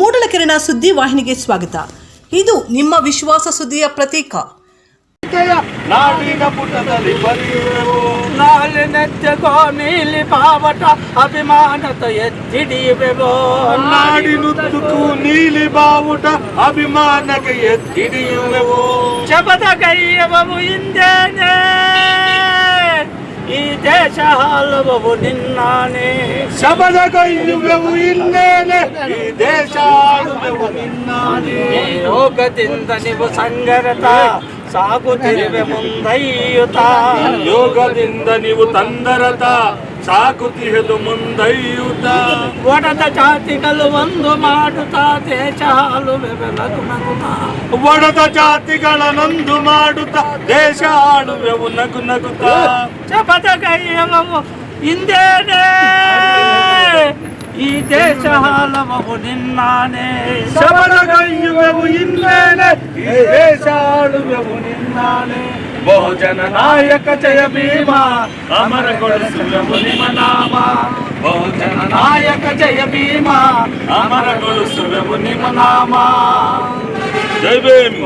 ಮೂಡಲಕೆರೆನ ಸುದ್ದಿ ವಾಹಿನಿಗೆ ಸ್ವಾಗತ. ಇದು ನಿಮ್ಮ ವಿಶ್ವಾಸ ಸುದ್ದಿಯ ಪ್ರತೀಕ. ನಾಡಿನ ಪುಟದಲ್ಲಿ ಬರೆಯುವೆವು. ನಾಲಿನೆತ್ತೆಗೋ ನೀಲಿ ಬಾವಟ ಅಭಿಮಾನತ ನಾಡಿ ನಾಡಿನುದ್ದಕ್ಕೂ ನೀಲಿ ಬಾವುಟ ಅಭಿಮಾನಕ್ಕೆ ಎತ್ತಿಡಿಯುವೆವು. ಶಬದ ಕೈಯವವು ಹಿಂದೇನೆ ದೇಶ ಹಲವವು ನಿನ್ನಾನೆ. ಶಬದ ಕೈಯುವೆವು ಇನ್ನೇನೆ. ಈ ದೇಶ ಆಳುವೆವು ನಿನ್ನಾನೆ ಯೋಗದಿಂದ ನೀವು ಸಂಗರತ ಸಾಗುತ್ತಿರುವೆ ಮುಂದೈಯುತ ಯೋಗದಿಂದ ನೀವು ತಂದರತ. ಸಾಕುತ್ತಿಹದು ಮುಂದೈಯುತ ಒಡದ ಜಾತಿಗಳು ಒಂದು ಮಾಡುತ್ತಾ ದೇಶ ಹಾಲುವೆ ನಗು ನಗುತ್ತಾ ಒಡದ ಜಾತಿಗಳ ನೊಂದು ಮಾಡುತ್ತ ದೇಶ ಆಳುವೆವು ನಗು ನಗುತ್ತಾ ಶಪಥ ಕೈಯವವು ಹಿಂದೇನೆ ಈ ದೇಶ ಹಲವವು ನಿನ್ನಾನೆ ಶಬದ ಕೈಯುವೆವು ಇನ್ನೇನೆ ಈ ದೇಶ ಆಳುವೆವು ನಿನ್ನಾನೆ ಬಹುಜನ ನಾಯಕ ಜಯ ಭೀಮ ಅಮರಗೊಳಿಸುವೆವು ನಿಮ್ಮ ನಾಮ ಬಹುಜನ ನಾಯಕ ಜಯ ಭೀಮ ಅಮರಗೊಳಿಸುವೆವು ನಿಮ್ಮ ನಾಮ ಜೈ ಭೀಮ್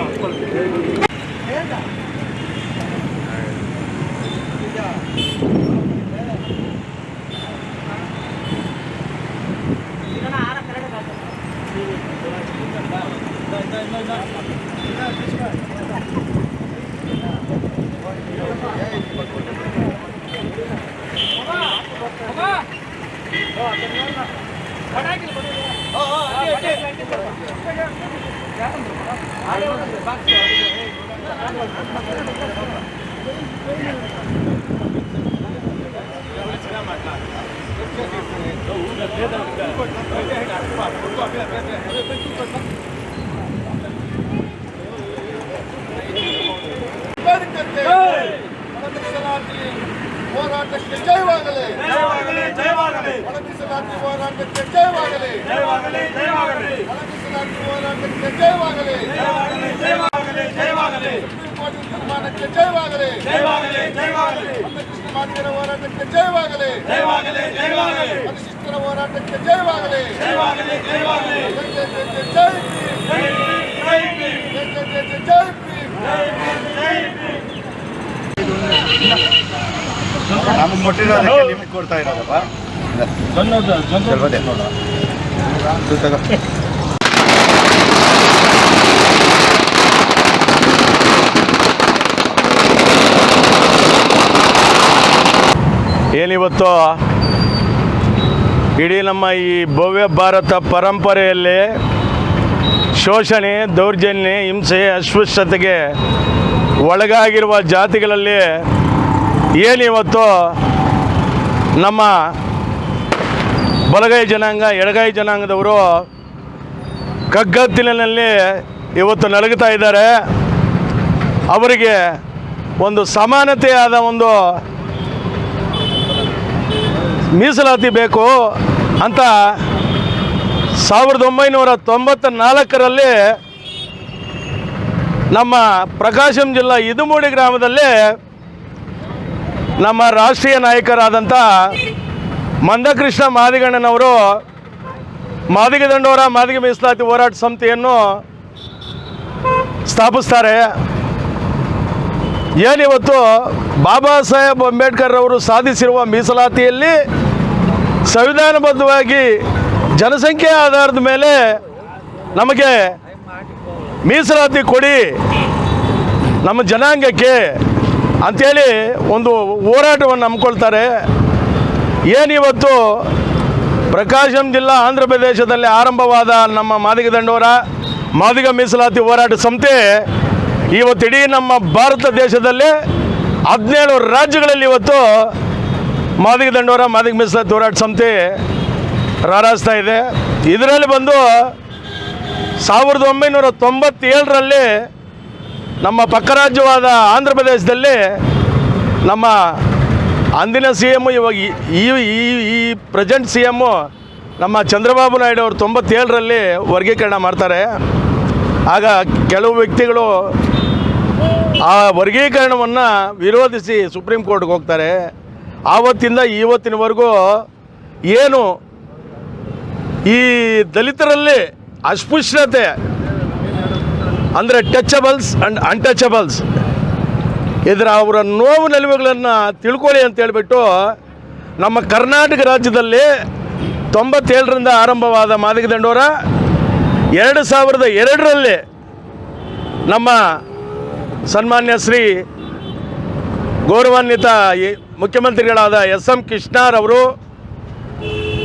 ಹೋರಾಟಕ್ಕೆ ಜಯವಾಗಲಿ ಜಯವಾಗಲಿ ಜಯವಾಗಲಿ ಒಳ ಮೀಸಲಾತಿ ಹೋರಾಟಕ್ಕೆ ಜಯವಾಗಲಿ. ಮೀಸಲಾತಿ ಹೋರಾಟಕ್ಕೆ ಜಯವಾಗಲಿ. ಜಯವಾಗಲಿ ಜಯವಾಗಲಿ. ಜಯವಾಗಲಿ ಸುಪ್ರೀಂ ಕೋರ್ಟ್ ತೀರ್ಮಾನಕ್ಕೆ ಜಯವಾಗಲಿ ಜಯವಾಗಲಿ ಜಯವಾಗಲಿ. ಕೃಷ್ಣ ಮಾದಿಗರ ಹೋರಾಟಕ್ಕೆ ಜಯವಾಗಲಿ. ಪರಿಶಿಷ್ಟರ ಹೋರಾಟಕ್ಕೆ ಜಯವಾಗಲಿ. ಜಯವಾಗಲಿ ಜಯವಾಗಲಿ. ಜೈ ಜೈ ಜೈ ಜೈ ಜೈ ಭೀಮ್. ಜೈ ಭೀಮ್. ಜೈ ಜೈ ಜೈ ಜೈ ಭೀಮ್. ನಮಗೆ ಕೊಟ್ಟಿರೋದಕ್ಕೆ ನಿಮಗೆ ಕೊಡ್ತಾ ಇರೋದಪ್ಪ. ಏನಿವತ್ತು? ಇಡೀ ನಮ್ಮ ಈ ಭವ್ಯ ಭಾರತ ಪರಂಪರೆಯಲ್ಲಿ ಶೋಷಣೆ ದೌರ್ಜನ್ಯ ಹಿಂಸೆ ಅಸ್ಪೃಶ್ಯತೆಗೆ ಒಳಗಾಗಿರುವ ಜಾತಿಗಳಲ್ಲಿ ಏನಿವತ್ತು ನಮ್ಮ ಬಲಗೈ ಜನಾಂಗ, ಎಡಗೈ ಜನಾಂಗದವರು ಕಗ್ಗತ್ತಿಲಿನಲ್ಲಿ ಇವತ್ತು ನಲಗುತ್ತಾ ಇದ್ದಾರೆ. ಅವರಿಗೆ ಒಂದು ಸಮಾನತೆಯಾದ ಒಂದು ಮೀಸಲಾತಿ ಬೇಕು ಅಂತ ಸಾವಿರದ ಒಂಬೈನೂರ ತೊಂಬತ್ತ ನಾಲ್ಕರಲ್ಲಿ ನಮ್ಮ ಪ್ರಕಾಶಂ ಜಿಲ್ಲಾ ಇದುಮೂಡಿ ಗ್ರಾಮದಲ್ಲಿ ನಮ್ಮ ರಾಷ್ಟ್ರೀಯ ನಾಯಕರಾದಂಥ ಮಂದಕೃಷ್ಣ ಮಾದಿಗಣ್ಣನವರು ಮಾದಿಗ ದಂಡೋರ, ಮಾದಿಗ ಮೀಸಲಾತಿ ಹೋರಾಟ ಸಮಿತಿಯನ್ನು ಸ್ಥಾಪಿಸ್ತಾರೆ. ಏನಿವತ್ತು ಬಾಬಾ ಸಾಹೇಬ್ ಅಂಬೇಡ್ಕರ್ ಅವರು ಸಾಧಿಸಿರುವ ಮೀಸಲಾತಿಯಲ್ಲಿ ಸಂವಿಧಾನಬದ್ಧವಾಗಿ ಜನಸಂಖ್ಯೆ ಆಧಾರದ ಮೇಲೆ ನಮಗೆ ಮೀಸಲಾತಿ ಕೊಡಿ, ನಮ್ಮ ಜನಾಂಗಕ್ಕೆ ಅಂಥೇಳಿ ಒಂದು ಹೋರಾಟವನ್ನು ಹಮ್ಮಿಕೊಳ್ತಾರೆ. ಏನಿವತ್ತು ಪ್ರಕಾಶಂ ಜಿಲ್ಲಾ ಆಂಧ್ರ ಪ್ರದೇಶದಲ್ಲಿ ಆರಂಭವಾದ ನಮ್ಮ ಮಾದಿಗ ದಂಡೋರ, ಮಾದಿಗ ಮೀಸಲಾತಿ ಹೋರಾಟ ಸಂಸ್ಥೆ ಇವತ್ತು ಇಡೀ ನಮ್ಮ ಭಾರತ ದೇಶದಲ್ಲಿ ಹದಿನೇಳು ರಾಜ್ಯಗಳಲ್ಲಿ ಇವತ್ತು ಮಾದಿಗ ದಂಡೋರ, ಮಾದಿಗ ಮೀಸಲಾತಿ ಹೋರಾಟ ಸಂಸ್ಥೆ ರಾರಾಜಿಸ್ತಾ ಇದೆ. ಇದರಲ್ಲಿ ಬಂದು ಸಾವಿರದ ಒಂಬೈನೂರ ತೊಂಬತ್ತೇಳರಲ್ಲಿ ನಮ್ಮ ಪಕ್ಕ ರಾಜ್ಯವಾದ ಆಂಧ್ರ ಪ್ರದೇಶದಲ್ಲಿ ನಮ್ಮ ಅಂದಿನ ಸಿ ಎಮ್ಮು ಇವಾಗ ಈ- ಈ ಪ್ರೆಸೆಂಟ್ ಸಿ ಎಮ್ಮು ನಮ್ಮ ಚಂದ್ರಬಾಬು ನಾಯ್ಡು ಅವರು ತೊಂಬತ್ತೇಳರಲ್ಲಿ ವರ್ಗೀಕರಣ ಮಾಡ್ತಾರೆ. ಆಗ ಕೆಲವು ವ್ಯಕ್ತಿಗಳು ಆ ವರ್ಗೀಕರಣವನ್ನು ವಿರೋಧಿಸಿ ಸುಪ್ರೀಂ ಕೋರ್ಟ್ಗೆ ಹೋಗ್ತಾರೆ. ಆವತ್ತಿಂದ ಇವತ್ತಿನವರೆಗೂ ಏನು ಈ ದಲಿತರಲ್ಲಿ ಅಸ್ಪೃಶ್ಯತೆ ಅಂದರೆ ಟಚಬಲ್ಸ್ ಆ್ಯಂಡ್ ಅನ್ಟಚಬಲ್ಸ್. ಇದರ ಅವರ ನೋವು ನಲಿವುಗಳನ್ನು ತಿಳ್ಕೊಳ್ಳಿ ಅಂತ ಹೇಳ್ಬಿಟ್ಟು ನಮ್ಮ ಕರ್ನಾಟಕ ರಾಜ್ಯದಲ್ಲಿ ತೊಂಬತ್ತೇಳರಿಂದ ಆರಂಭವಾದ ಮಾದಿಗ ದಂಡೋರ ಎರಡು ಸಾವಿರದ ಎರಡರಲ್ಲಿ ನಮ್ಮ ಸನ್ಮಾನ್ಯ ಶ್ರೀ ಗೌರವಾನ್ವಿತ ಮುಖ್ಯಮಂತ್ರಿಗಳಾದ ಎಸ್ ಎಂ ಕೃಷ್ಣರವರು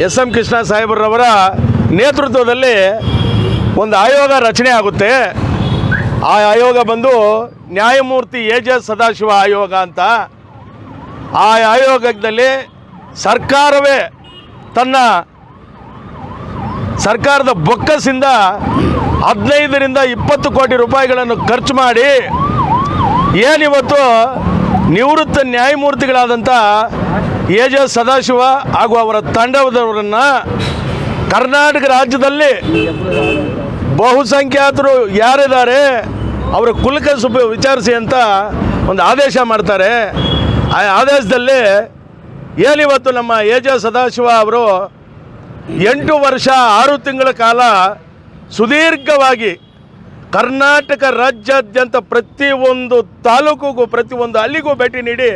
ಎಸ್ ಎಂ ಕೃಷ್ಣ ಸಾಹೇಬರವರ ನೇತೃತ್ವದಲ್ಲಿ ಒಂದು ಆಯೋಗ ರಚನೆ ಆಗುತ್ತೆ. ಆ ಆಯೋಗ ಬಂದು ನ್ಯಾಯಮೂರ್ತಿ ಎ ಜೆ ಸದಾಶಿವ ಆಯೋಗ ಅಂತ ಆ ಆಯೋಗದಲ್ಲಿ ಸರ್ಕಾರವೇ ತನ್ನ ಸರ್ಕಾರದ ಬೊಕ್ಕಸಿಂದ ಹದಿನೈದರಿಂದ ಇಪ್ಪತ್ತು ಕೋಟಿ ರೂಪಾಯಿಗಳನ್ನು ಖರ್ಚು ಮಾಡಿ ಏನಿವತ್ತು ನಿವೃತ್ತ ನ್ಯಾಯಮೂರ್ತಿಗಳಾದಂಥ ಎ ಜೆ ಸದಾಶಿವ ಹಾಗೂ ಅವರ ತಂಡದವರನ್ನು ಕರ್ನಾಟಕ ರಾಜ್ಯದಲ್ಲಿ ಬಹುಸಂಖ್ಯಾತರು ಯಾರಿದ್ದಾರೆ? ಅವರ ಸುಪ ವಿಚಾರಿಸಿ ಅಂತ ಒಂದು ಆದೇಶ ಮಾಡ್ತಾರೆ. ಆ ಆದೇಶದಲ್ಲಿ ಏನಿವತ್ತು ನಮ್ಮ ಎ ಜೆ ಸದಾಶಿವ ಅವರು ಎಂಟು ವರ್ಷ, ಆರು ತಿಂಗಳ ಕಾಲ ಸುದೀರ್ಘವಾಗಿ ಕರ್ನಾಟಕ ರಾಜ್ಯಾದ್ಯಂತ ಪ್ರತಿಯೊಂದು ತಾಲೂಕಿಗೂ ಪ್ರತಿಯೊಂದು ಅಲ್ಲಿಗೂ ಭೇಟಿ ನೀಡಿ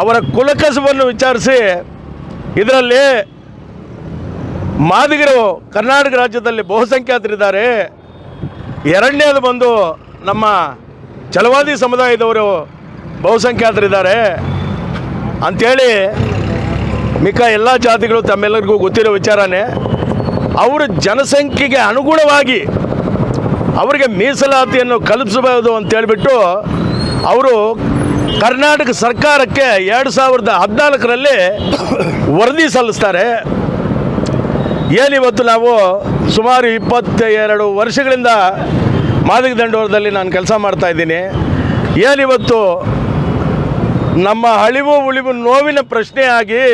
ಅವರ ಕುಲಕಸವನ್ನು ವಿಚಾರಿಸಿ ಇದರಲ್ಲಿ ಮಾದಿಗರು ಕರ್ನಾಟಕ ರಾಜ್ಯದಲ್ಲಿ ಬಹುಸಂಖ್ಯಾತರಿದ್ದಾರೆ. ಎರಡನೇದು ಬಂದು ನಮ್ಮ ಚಲವಾದಿ ಸಮುದಾಯದವರು ಬಹುಸಂಖ್ಯಾತರಿದ್ದಾರೆ. ಅಂಥೇಳಿ ಮಿಕ್ಕ ಎಲ್ಲ ಜಾತಿಗಳು ತಮ್ಮೆಲ್ಲರಿಗೂ ಗೊತ್ತಿರೋ ವಿಚಾರನೇ, ಅವರ ಜನಸಂಖ್ಯೆಗೆ ಅನುಗುಣವಾಗಿ ಅವರಿಗೆ ಮೀಸಲಾತಿಯನ್ನು ಕಲ್ಪಿಸಬಹುದು ಅಂತೇಳಿಬಿಟ್ಟು ಅವರು ಕರ್ನಾಟಕ ಸರ್ಕಾರಕ್ಕೆ ಎರಡು ಸಾವಿರದ ಹದಿನಾಲ್ಕರಲ್ಲಿ ವರದಿ ಸಲ್ಲಿಸ್ತಾರೆ. ಏನಿವತ್ತು ನಾವು ಸುಮಾರು ಇಪ್ಪತ್ತೆರಡು ವರ್ಷಗಳಿಂದ ಮಾದಿಗ ದಂಡೋರದಲ್ಲಿ ನಾನು ಕೆಲಸ ಮಾಡ್ತಾ ಇದ್ದೀನಿ. ಏನಿವತ್ತು ನಮ್ಮ ಅಳಿವು ಉಳಿವು ನೋವಿನ ಪ್ರಶ್ನೆಯಾಗಿ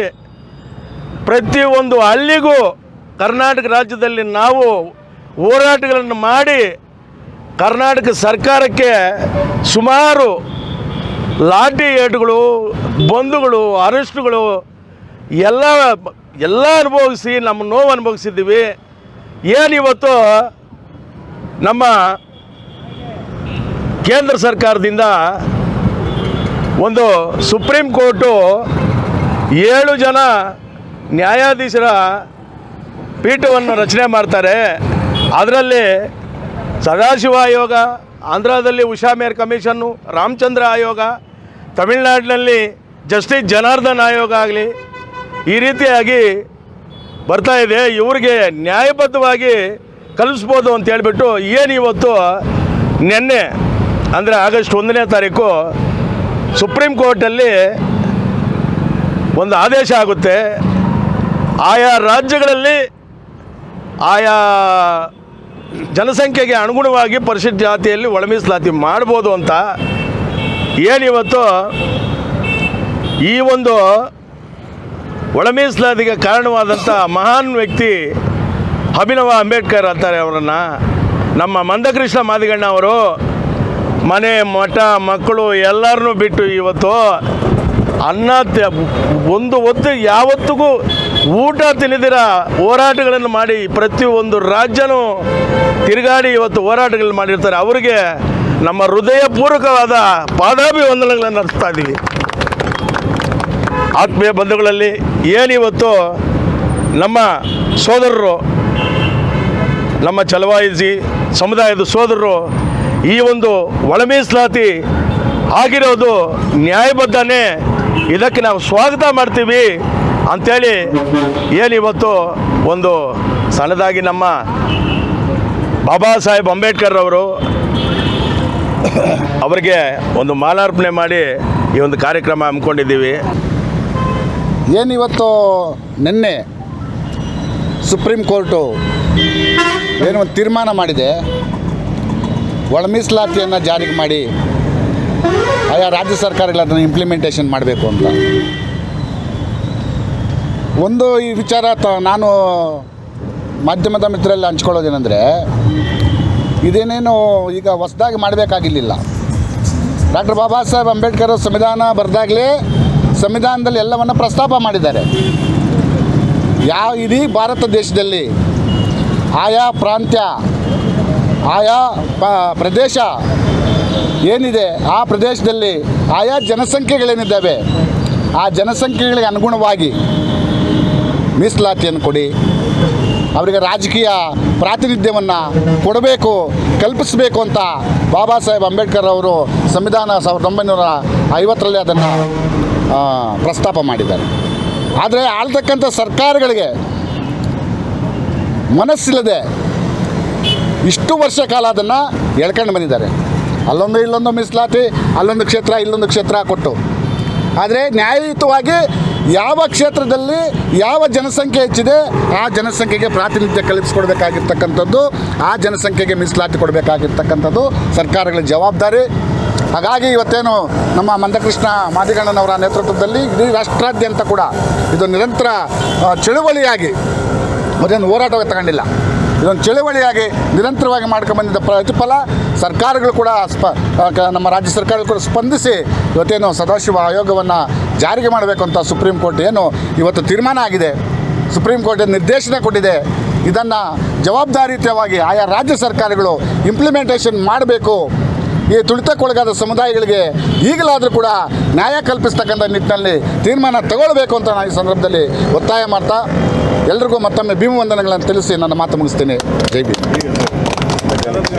ಪ್ರತಿಯೊಂದು ಹಳ್ಳಿಗೂ ಕರ್ನಾಟಕ ರಾಜ್ಯದಲ್ಲಿ ನಾವು ಹೋರಾಟಗಳನ್ನು ಮಾಡಿ ಕರ್ನಾಟಕ ಸರ್ಕಾರಕ್ಕೆ ಸುಮಾರು ಲಾಠಿ ಏಟುಗಳು, ಬಂಧುಗಳು, ಅರೆಸ್ಟುಗಳು, ಎಲ್ಲ ಎಲ್ಲ ಅನುಭವಿಸಿ, ನಮ್ಮ ನೋವು ಅನುಭವಿಸಿದ್ದೀವಿ. ಇವತ್ತು ನಮ್ಮ ಕೇಂದ್ರ ಸರ್ಕಾರದಿಂದ ಒಂದು ಸುಪ್ರೀಂ ಕೋರ್ಟು ಏಳು ಜನ ನ್ಯಾಯಾಧೀಶರ ಪೀಠವನ್ನು ರಚನೆ ಮಾಡ್ತಾರೆ. ಅದರಲ್ಲಿ ಸದಾಶಿವ ಆಯೋಗ, ಆಂಧ್ರದಲ್ಲಿ ಉಷಾ ಮೇರ್ ಕಮಿಷನ್ನು, ರಾಮಚಂದ್ರ ಆಯೋಗ, ತಮಿಳುನಾಡಿನಲ್ಲಿ ಜಸ್ಟಿಸ್ ಜನಾರ್ದನ್ ಆಯೋಗ ಆಗಲಿ ಈ ರೀತಿಯಾಗಿ ಬರ್ತಾ ಇದೆ. ಇವ್ರಿಗೆ ನ್ಯಾಯಬದ್ಧವಾಗಿ ಕಲಿಸ್ಬೋದು ಅಂತ ಹೇಳಿಬಿಟ್ಟು ಏನು ಇವತ್ತು ನಿನ್ನೆ, ಅಂದರೆ ಆಗಸ್ಟ್ ಒಂದನೇ ತಾರೀಕು ಸುಪ್ರೀಂ ಕೋರ್ಟಲ್ಲಿ ಒಂದು ಆದೇಶ ಆಗುತ್ತೆ. ಆಯಾ ರಾಜ್ಯಗಳಲ್ಲಿ ಆಯಾ ಜನಸಂಖ್ಯೆಗೆ ಅನುಗುಣವಾಗಿ ಪರಿಶಿಷ್ಟ ಜಾತಿಯಲ್ಲಿ ಒಳಮೀಸಲಾತಿ ಮಾಡ್ಬೋದು ಅಂತ ಏನಿವತ್ತು ಈ ಒಂದು ಒಳ ಮೀಸಲಾತಿಗೆ ಕಾರಣವಾದಂಥ ಮಹಾನ್ ವ್ಯಕ್ತಿ ಅಭಿನವ ಅಂಬೇಡ್ಕರ್ ಅಂತಾರೆ ಅವರನ್ನು. ನಮ್ಮ ಮಂದಕೃಷ್ಣ ಮಾದಿಗಣ್ಣ ಅವರು ಮನೆ, ಮಠ, ಮಕ್ಕಳು ಎಲ್ಲರನ್ನೂ ಬಿಟ್ಟು ಇವತ್ತು ಅನ್ನ ಒಂದು ಹೊತ್ತು ಯಾವತ್ತಿಗೂ ಊಟ ತಿನ್ನದಿರ ಹೋರಾಟಗಳನ್ನು ಮಾಡಿ ಪ್ರತಿಯೊಂದು ರಾಜ್ಯನೂ ತಿರುಗಾಡಿ ಇವತ್ತು ಹೋರಾಟಗಳನ್ನು ಮಾಡಿರ್ತಾರೆ. ಅವರಿಗೆ ನಮ್ಮ ಹೃದಯಪೂರ್ವಕವಾದ ಪಾದಾಭಿವಂದನೆಗಳನ್ನು ನಡೆಸ್ತಾ ಇದ್ದೀವಿ. ಆತ್ಮೀಯ ಬಂಧುಗಳಲ್ಲಿ ಏನಿವತ್ತು ನಮ್ಮ ಸೋದರರು, ನಮ್ಮ ಚಲವಾಯಿಸಿ ಸಮುದಾಯದ ಸೋದರರು ಈ ಒಂದು ಒಳಮೀಸಲಾತಿ ಆಗಿರೋದು ನ್ಯಾಯಬದ್ಧನೇ, ಇದಕ್ಕೆ ನಾವು ಸ್ವಾಗತ ಮಾಡ್ತೀವಿ ಅಂಥೇಳಿ ಏನಿವತ್ತು ಒಂದು ಸಣ್ಣದಾಗಿ ನಮ್ಮ ಬಾಬಾ ಸಾಹೇಬ್ ಅಂಬೇಡ್ಕರ್ ಅವರು ಅವರಿಗೆ ಒಂದು ಮಾಲಾರ್ಪಣೆ ಮಾಡಿ ಈ ಒಂದು ಕಾರ್ಯಕ್ರಮ ಹಮ್ಮಿಕೊಂಡಿದ್ದೀವಿ. ಏನಿವತ್ತು ನಿನ್ನೆ ಸುಪ್ರೀಂ ಕೋರ್ಟು ಏನು ಒಂದು ತೀರ್ಮಾನ ಮಾಡಿದೆ. ಒಳ ಮೀಸಲಾತಿಯನ್ನು ಜಾರಿಗೆ ಮಾಡಿ ಆಯಾ ರಾಜ್ಯ ಸರ್ಕಾರಗಳು ಅದನ್ನು ಇಂಪ್ಲಿಮೆಂಟೇಷನ್ ಮಾಡಬೇಕು ಅಂತ. ಒಂದು ಈ ವಿಚಾರ ತ ನಾನು ಮಾಧ್ಯಮದ ಮಿತ್ರರಲ್ಲಿ ಹಂಚ್ಕೊಳ್ಳೋದೇನೆಂದರೆ, ಇದೇನೇನು ಈಗ ಹೊಸದಾಗಿ ಮಾಡಬೇಕಾಗಿರಲಿಲ್ಲ. ಡಾಕ್ಟರ್ ಬಾಬಾ ಸಾಹೇಬ್ ಅಂಬೇಡ್ಕರ್ ಸಂವಿಧಾನ ಬರೆದಾಗಲೇ ಸಂವಿಧಾನದಲ್ಲಿ ಎಲ್ಲವನ್ನು ಪ್ರಸ್ತಾಪ ಮಾಡಿದ್ದಾರೆ. ಯಾವ ಇಡೀ ಭಾರತ ದೇಶದಲ್ಲಿ ಆಯಾ ಪ್ರಾಂತ್ಯ, ಆಯಾ ಪ್ರದೇಶ ಏನಿದೆ, ಆ ಪ್ರದೇಶದಲ್ಲಿ ಆಯಾ ಜನಸಂಖ್ಯೆಗಳೇನಿದ್ದಾವೆ, ಆ ಜನಸಂಖ್ಯೆಗಳಿಗೆ ಅನುಗುಣವಾಗಿ ಮೀಸಲಾತಿಯನ್ನು ಕೊಡಿ. ಅವರಿಗೆ ರಾಜಕೀಯ ಪ್ರಾತಿನಿಧ್ಯವನ್ನು ಕೊಡಬೇಕು, ಕಲ್ಪಿಸಬೇಕು ಅಂತ ಬಾಬಾ ಸಾಹೇಬ್ ಅಂಬೇಡ್ಕರ್ ಅವರು ಸಂವಿಧಾನ ಸಾವಿರದ ಒಂಬೈನೂರ ಐವತ್ತರಲ್ಲಿ ಅದನ್ನು ಪ್ರಸ್ತಾಪ ಮಾಡಿದ್ದಾರೆ. ಆದರೆ ಆಳ್ತಕ್ಕಂಥ ಸರ್ಕಾರಗಳಿಗೆ ಮನಸ್ಸಿಲ್ಲದೆ ಇಷ್ಟು ವರ್ಷ ಕಾಲ ಅದನ್ನು ಎಳ್ಕೊಂಡು ಬಂದಿದ್ದಾರೆ. ಅಲ್ಲೊಂದು ಇಲ್ಲೊಂದು ಮೀಸಲಾತಿ, ಅಲ್ಲೊಂದು ಕ್ಷೇತ್ರ, ಇಲ್ಲೊಂದು ಕ್ಷೇತ್ರ ಕೊಟ್ಟು. ಆದರೆ ನ್ಯಾಯಯುತವಾಗಿ ಯಾವ ಕ್ಷೇತ್ರದಲ್ಲಿ ಯಾವ ಜನಸಂಖ್ಯೆ ಹೆಚ್ಚಿದೆ, ಆ ಜನಸಂಖ್ಯೆಗೆ ಪ್ರಾತಿನಿಧ್ಯ ಕಲ್ಪಿಸ್ಕೊಡ್ಬೇಕಾಗಿರ್ತಕ್ಕಂಥದ್ದು, ಆ ಜನಸಂಖ್ಯೆಗೆ ಮೀಸಲಾತಿ ಕೊಡಬೇಕಾಗಿರ್ತಕ್ಕಂಥದ್ದು ಸರ್ಕಾರಗಳ ಜವಾಬ್ದಾರಿ. ಹಾಗಾಗಿ ಇವತ್ತೇನು ನಮ್ಮ ಮಂದಕೃಷ್ಣ ಮಾದಿಗಣ್ಣನವರ ನೇತೃತ್ವದಲ್ಲಿ ಇಡೀ ರಾಷ್ಟ್ರಾದ್ಯಂತ ಕೂಡ ಇದು ನಿರಂತರ ಚಳುವಳಿಯಾಗಿ ಅದೇನು ಹೋರಾಟವಾಗಿ ತಗೊಂಡಿಲ್ಲ. ಇದೊಂದು ಚಳುವಳಿಯಾಗಿ ನಿರಂತರವಾಗಿ ಮಾಡ್ಕೊಂಡು ಬಂದಿದ್ದ ಪ್ರತಿಫಲ ಸರ್ಕಾರಗಳು ಕೂಡ ಸ್ಪ ನಮ್ಮ ರಾಜ್ಯ ಸರ್ಕಾರಗಳು ಕೂಡ ಸ್ಪಂದಿಸಿ ಇವತ್ತೇನು ಸದಾಶಿವ ಆಯೋಗವನ್ನು ಜಾರಿಗೆ ಮಾಡಬೇಕು ಅಂತ ಸುಪ್ರೀಂ ಕೋರ್ಟ್ ಏನು ಇವತ್ತು ತೀರ್ಮಾನ ಆಗಿದೆ. ಸುಪ್ರೀಂ ಕೋರ್ಟ್ ನಿರ್ದೇಶನ ಕೊಟ್ಟಿದೆ. ಇದನ್ನು ಜವಾಬ್ದಾರಿಯುತವಾಗಿ ಆಯಾ ರಾಜ್ಯ ಸರ್ಕಾರಗಳು ಇಂಪ್ಲಿಮೆಂಟೇಷನ್ ಮಾಡಬೇಕು ಈ ತುಳಿತಕ್ಕೊಳಗಾದ ಸಮುದಾಯಗಳಿಗೆ ಈಗಲಾದರೂ ಕೂಡ ನ್ಯಾಯ ಕಲ್ಪಿಸ್ತಕ್ಕಂಥ ನಿಟ್ಟಿನಲ್ಲಿ ತೀರ್ಮಾನ ತಗೊಳ್ಬೇಕು ಅಂತ ನಾನು ಈ ಸಂದರ್ಭದಲ್ಲಿ ಒತ್ತಾಯ ಮಾಡ್ತಾ ಎಲ್ರಿಗೂ ಮತ್ತೊಮ್ಮೆ ಭೀಮವಂದನೆಗಳನ್ನು ತಿಳಿಸಿ ನನ್ನ ಮಾತು ಮುಗಿಸ್ತೀನಿ. ಜೈ ಬಿ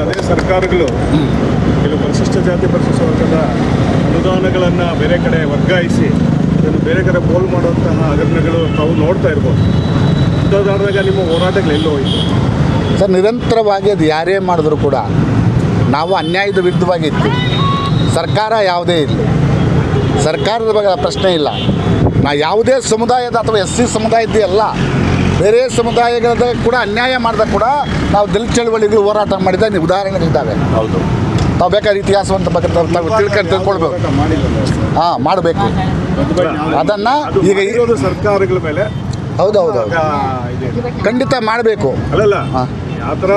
ಅದೇ ಸರ್ಕಾರಗಳು ಕೆಲವು ಪರಿಶಿಷ್ಟ ಜಾತಿ ಪರಿಶಿಷ್ಟ ವರ್ಗದ ಅನುದಾನಗಳನ್ನು ಬೇರೆ ಕಡೆ ವರ್ಗಾಯಿಸಿ ಅದನ್ನು ಬೇರೆ ಕಡೆ ಪೋಲ್ ಮಾಡುವಂತಹ ಹಗರಣಗಳು ತಾವು ನೋಡ್ತಾ ಇರ್ಬೋದು. ಇಂಥದ್ದಾದಾಗ ನಿಮ್ಮ ಹೋರಾಟಗಳು ಎಲ್ಲೋ ಹೋಯಿತು. ಸರ್ ನಿರಂತರವಾಗಿ ಅದು ಯಾರೇ ಮಾಡಿದ್ರು ಕೂಡ ನಾವು ಅನ್ಯಾಯದ ವಿರುದ್ಧವಾಗಿ ಇರ್ತೀವಿ. ಸರ್ಕಾರ ಯಾವುದೇ ಇರಲಿ ಸರ್ಕಾರದ ಬಗ್ಗೆ ಪ್ರಶ್ನೆ ಇಲ್ಲ. ನಾ ಯಾವುದೇ ಸಮುದಾಯದ ಅಥವಾ ಎಸ್ ಸಿ ಸಮುದಾಯದ ಅಲ್ಲ. ಬೇರೆ ಸಮುದಾಯಗಳದ ಕೂಡ ಅನ್ಯಾಯ ಮಾಡಿದಾಗ ಕೂಡ ನಾವು ದಲಿತ ಚಳವಳಿಗಳು ಹೋರಾಟ ಮಾಡಿದ ಉದಾಹರಣೆಗಳಿದ್ದಾವೆ. ಹೌದು. ತಾವು ಬೇಕಾದ ಇತಿಹಾಸವಂತ ಬಗ್ಗೆ ತಾವು ತಿಳ್ಕೊಂಡು ತಿಳ್ಕೊಳ್ಬೇಕು. ಹಾಂ ಮಾಡಬೇಕು. ಅದನ್ನು ಈಗ ಇರೋದು ಸರ್ಕಾರಗಳ ಮೇಲೆ. ಹೌದು ಹೌದು ಹೌದು ಖಂಡಿತ ಮಾಡಬೇಕು. ಅಲ್ಲಲ್ಲ. ಥರ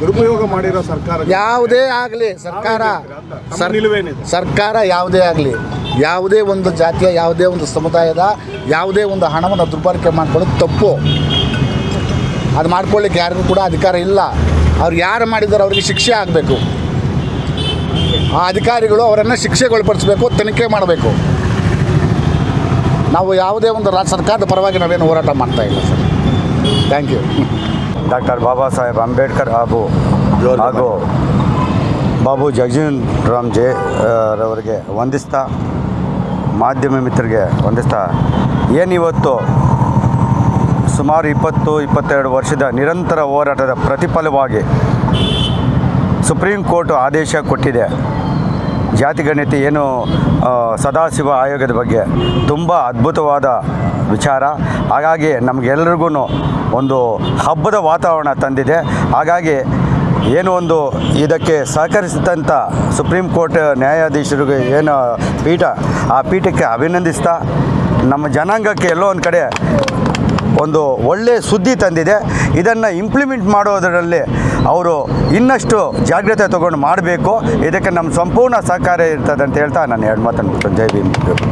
ದುರುಪಯೋಗ ಮಾಡಿರೋ ಸರ್ಕಾರ ಯಾವುದೇ ಆಗಲಿ ಸರ್ಕಾರ ಸರ್ಕಾರ ಯಾವುದೇ ಆಗಲಿ ಯಾವುದೇ ಒಂದು ಜಾತಿಯ ಯಾವುದೇ ಒಂದು ಸಮುದಾಯದ ಯಾವುದೇ ಒಂದು ಹಣವನ್ನು ದುರ್ಬಳಕೆ ಮಾಡ್ಕೊಳ್ಳೋದು ತಪ್ಪು. ಅದು ಮಾಡ್ಕೊಳ್ಳಿಕ್ಕೆ ಯಾರಿಗೂ ಕೂಡ ಅಧಿಕಾರ ಇಲ್ಲ. ಅವ್ರು ಯಾರು ಮಾಡಿದಾರೋ ಅವರಿಗೆ ಶಿಕ್ಷೆ ಆಗಬೇಕು. ಆ ಅಧಿಕಾರಿಗಳು ಅವರನ್ನು ಶಿಕ್ಷೆಗೊಳಪಡಿಸಬೇಕು ತನಿಖೆ ಮಾಡಬೇಕು. ನಾವು ಯಾವುದೇ ಒಂದು ರಾಜ್ಯ ಸರ್ಕಾರದ ಪರವಾಗಿ ನಾವೇನು ಹೋರಾಟ ಮಾಡ್ತಾ ಇಲ್ಲ sir. Thank you doctor Baba Saheb Ambedkar ಹಾಗೂ ಹಾಗೂ ಬಾಬು ಜಗಜೀವನ್ ರಾಮ್ ಜೆ ರವರಿಗೆ ವಂದಿಸ್ತಾ ಮಾಧ್ಯಮ ಮಿತ್ರರಿಗೆ ವಂದಿಸ್ತಾ ಏನಿವತ್ತು ಸುಮಾರು ಇಪ್ಪತ್ತು ಇಪ್ಪತ್ತೆರಡು ವರ್ಷದ ನಿರಂತರ ಹೋರಾಟದ ಪ್ರತಿಫಲವಾಗಿ ಸುಪ್ರೀಂ ಕೋರ್ಟ್ ಆದೇಶ ಕೊಟ್ಟಿದೆ. ಜಾತಿ ಗಣ್ಯತೆ ಏನು ಸದಾಶಿವ ಆಯೋಗದ ಬಗ್ಗೆ ತುಂಬ ಅದ್ಭುತವಾದ ವಿಚಾರ. ಹಾಗಾಗಿ ನಮಗೆಲ್ರಿಗೂ ಒಂದು ಹಬ್ಬದ ವಾತಾವರಣ ತಂದಿದೆ. ಹಾಗಾಗಿ ಏನು ಒಂದು ಇದಕ್ಕೆ ಸಹಕರಿಸಿದಂಥ ಸುಪ್ರೀಂ ಕೋರ್ಟ್ ನ್ಯಾಯಾಧೀಶರಿಗೆ ಏನು ಪೀಠ, ಆ ಪೀಠಕ್ಕೆ ಅಭಿನಂದಿಸ್ತಾ ನಮ್ಮ ಜನಾಂಗಕ್ಕೆ ಎಲ್ಲೋ ಒಂದು ಕಡೆ ಒಂದು ಒಳ್ಳೆಯ ಸುದ್ದಿ ತಂದಿದೆ. ಇದನ್ನು ಇಂಪ್ಲಿಮೆಂಟ್ ಮಾಡೋದರಲ್ಲಿ ಅವರು ಇನ್ನಷ್ಟು ಜಾಗ್ರತೆ ತಗೊಂಡು ಮಾಡಬೇಕು. ಇದಕ್ಕೆ ನಮ್ಮ ಸಂಪೂರ್ಣ ಸಹಕಾರ ಇರ್ತದೆ ಅಂತ ಹೇಳ್ತಾ ನಾನು ಎರಡು ಮಾತನ್ನು ಜೈ ಭೀಮ್.